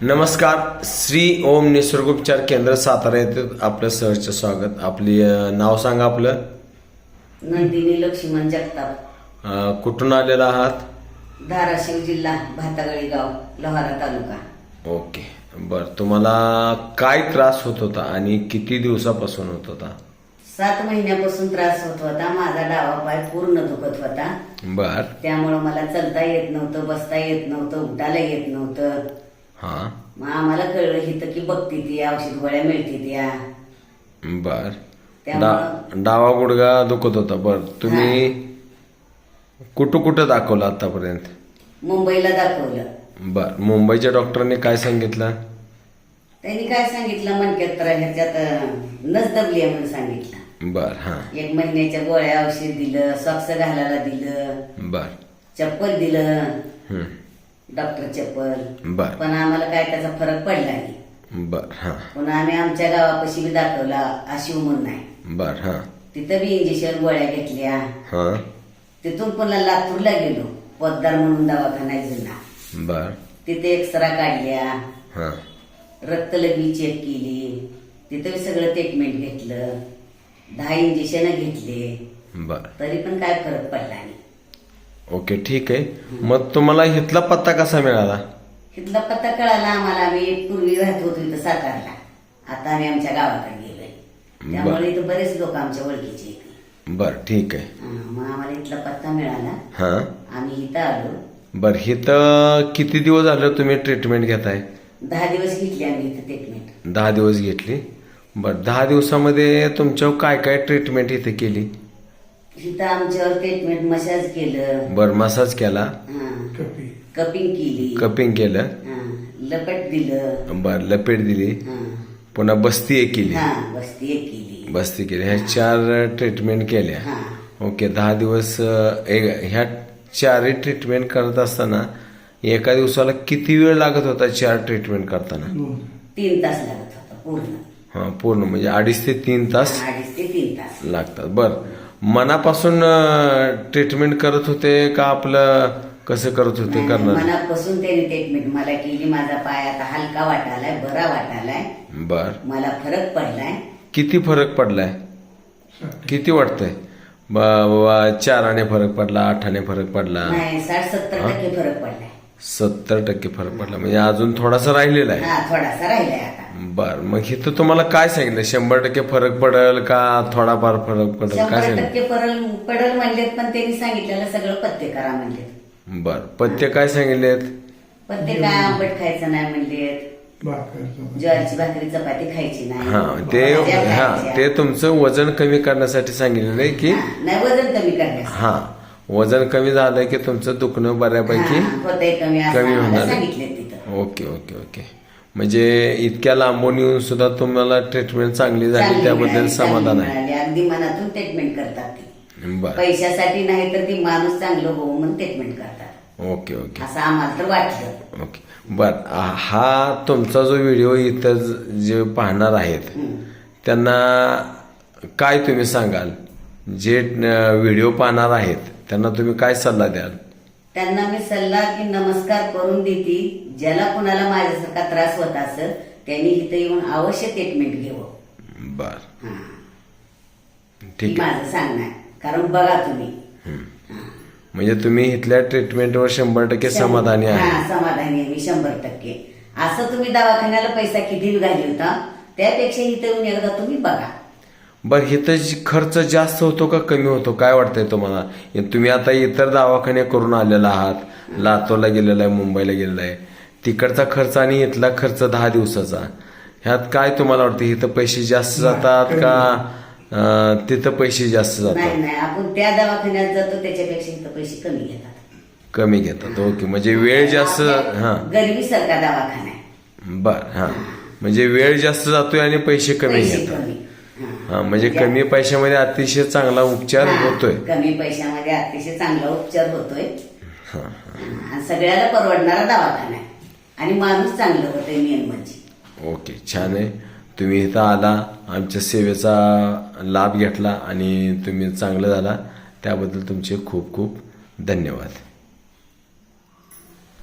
नमस्कार श्री ओम निसर्गोपचार केंद्र सातारा येथे आपलं सहर्ष स्वागत. आपली अं, नाव सांगा आपलं. नंदिनी लक्ष्मण जगताप. अं, कुठून आलेला आहात? धाराशिव जिल्हा भातागळी गाव लोहारा तालुका. ओके. बर तुम्हाला काय त्रास होत होता आणि किती दिवसापासून होत होता? सात महिन्यापासून त्रास होत होता. माझा डावा पाय पूर्ण दुखत होता. बर. त्यामुळं मला चलता येत नव्हतं बसता येत नव्हतं उठायला येत नव्हतं. हा. मग आम्हाला कळलं हिथं की बघती ती औषध गोळ्या मिळते त्या. बर. त्यामुळं डा- डावा गुडगा दुखत होता बर. तुम्ही कुठं कुठं दाखवलं आतापर्यंत? मुंबईला दाखवलं. बर. मुंबईच्या डॉक्टरांनी काय सांगितलं? त्यांनी काय सांगितलं मनक्यात तर ह्याच्यात अं, नस दबली आहे म्हणून सांगितलं. बर हा. एक महिन्याच्या गोळ्या औषध दिलं सॉक्स घालायला दिलं. बर. चप्पल दिलं. हम्म. डॉक्टर चप्पल. बर. पण आम्हाला काय त्याचा फरक पडला नाही. बर हा. पुन्हा आम्ही आमच्या गावापाशी बी दाखवला आशिव म्हणून आहे बर हा. तिथं बी इंजेक्शन गोळ्या घेतल्या. हा. तिथून पुन्हा लातूरला गेलो. पोतदार म्हणून दवाखाना आहे जुना बर. तिथे एक्सरा काढल्या. हा. रक्तलघवी चेक केली. तिथं बी सगळं ट्रीटमेंट घेतलं. दहा इंजेक्शन घेतले. बर. तरी पण काय फरक पडला नाही. ओके ठीक आहे. मग तुम्हाला इथला पत्ता कसा मिळाला? इथला पत्ता कळाला आम्हाला. आम्ही पूर्वी राहत होतो इथं सातारला आता आम्ही आमच्या गावाकडे गेलोय. त्यामुळे इथं बरेच लोक आमच्या ओळखीचे आहेत. बर ठीक आहे. हा, मग आम्हाला इथला पत्ता मिळाला. हा? आम्ही इथं आलो. बर इथं किती दिवस झालं तुम्ही ट्रीटमेंट घेताय? दहा दिवस घेतली आम्ही इथं ट्रीटमेंट दहा दिवस घेतली. बर दहा दिवसामध्ये तुमच्यावर काय काय ट्रीटमेंट इथे केली? इथं आमच्यावर ट्रीटमेंट मसाज केलं. बर मसाज केला. हा, कपिंग. केली. कपिंग केलं. हा, लपट दिलं. बर लपेट दिली. हा, पुन्हा बस्ती एक केली. हा बसती एक केली. बस्ती केली. ह्या चार ट्रीटमेंट केल्या. हा. ओके दहा दिवस अ, एक- ह्या चारही ट्रीटमेंट करत असताना एका दिवसाला किती वेळ लागत होता चार ट्रीटमेंट करताना? तीन तास लागत होता पूर्ण. हा पूर्ण. म्हणजे अडीच ते तीन तास अडीच ते तीन तास. लागतात. बर. मनापासून ट्रीटमेंट करत होते का आपलं कसं करत होते करणार? मनापासून त्यांनी ट्रीटमेंट मला केली. माझा पाय आता हलका वाटायलाय बरा वाटायलाय. बर. मला फरक पडलाय. किती फरक पडलाय? किती वाटतंय? ब- ब- चाराने फरक पडला आठाने फरक पडला? नाही साठ सत्तर टक्के फरक पडलाय. सत्तर टक्के फरक पडला. म्हणजे अजून थोडासा राहिलेला आहे. हा थोडासा राहिलाय आता. बर मग इथं तुम्हाला काय सांगितलं? शंभर टक्के फरक पडेल का थोडाफार फरक पडेल? काय शंभर सांगितलं? टक्के पडल पडल म्हणलेत पण त्यांनी सांगितलेलं सगळं पत्ते करा म्हणलेत. बर पथ्य काय सांगितलेत? पत्ते काय आंबट खायचं नाही म्हणलेत. ज्वारीची भाकरी चपाती खायची नाही. हा ते भाज्या हा खायच्या. ते तुमचं वजन कमी करण्यासाठी सांगितलेलं आहे की? हा, नाही वजन कमी करण्यास हा वजन कमी झालं की तुमचं दुखणं बऱ्यापैकी होतंय कमी असं कमी आम्हाला होणार. सांगितले तिथं. Okay okay okay. म्हणजे इतक्या लांबून येऊन सुद्धा तुम्हाला ट्रीटमेंट चांगली झाली त्याबद्दल समाधान आहे. अगदी मनातून ट्रीटमेंट करतात ते. बर. पैशासाठी नाही तर ती माणूस चांगलं होऊ म्हणून ट्रीटमेंट करतात. Okay okay. असं आम्हाला तर वाटलं. ओके. बर आ- हा तुमचा जो व्हिडिओ इथं ज- जे पाहणार आहेत. त्यांना काय तुम्ही सांगाल? जे व्हिडिओ पाहणार आहेत त्यांना तुम्ही काय सल्ला द्याल? त्यांना मी सल्ला की नमस्कार करून देते. ज्याला कुणाला माझ्यासारखा त्रास होत असेल त्यांनी इथे येऊन अवश्य ट्रीटमेंट घ्यावं बर. माझं सांगणं आहे. कारण बघा तुम्ही. म्हणजे तुम्ही इथल्या ट्रीटमेंटवर शंभर टक्के समाधानी आहे. हा समाधानी आहे मी शंभर टक्के. असं तुम्ही दवाखान्याला पैसा किती घाली होता त्यापेक्षा इथे येऊन एकदा तुम्ही बघा. बर इथं जी- खर्च जास्त होतो का कमी होतो? काय वाटतंय तुम्हाला? तुम्ही आता इतर दवाखाने करून आलेला आहात. लातूरला गेलेला आहे मुंबईला गेलेला आहे. तिकडचा खर्च आणि इथला खर्च दहा दिवसाचा. ह्यात काय तुम्हाला वाटतं? इथं पैसे जास्त जातात का? तिथं पैसे जास्त जातात? आपण त्या दवाखान्यात जातो त्याच्यापेक्षा इथं पैसे कमी घेतात. कमी घेतात. ओके. म्हणजे वेळ जास्त हा. गरिबी सारखा दवाखाना बर हा. म्हणजे वेळ जास्त जातोय आणि पैसे कमी घेतात. हा. म्हणजे कमी पैशामध्ये अतिशय चांगला उपचार हा, होतोय. कमी पैशामध्ये अतिशय चांगला उपचार होतोय. हा सगळ्याला परवडणारा दवाखाना आहे. आणि माणूस चांगलं होतंय मेन म्हणजे ओके छान आहे. तुम्ही इथं आला आमच्या सेवेचा लाभ घेतला आणि तुम्ही चांगलं झाला. त्याबद्दल तुमचे खूप खूप धन्यवाद.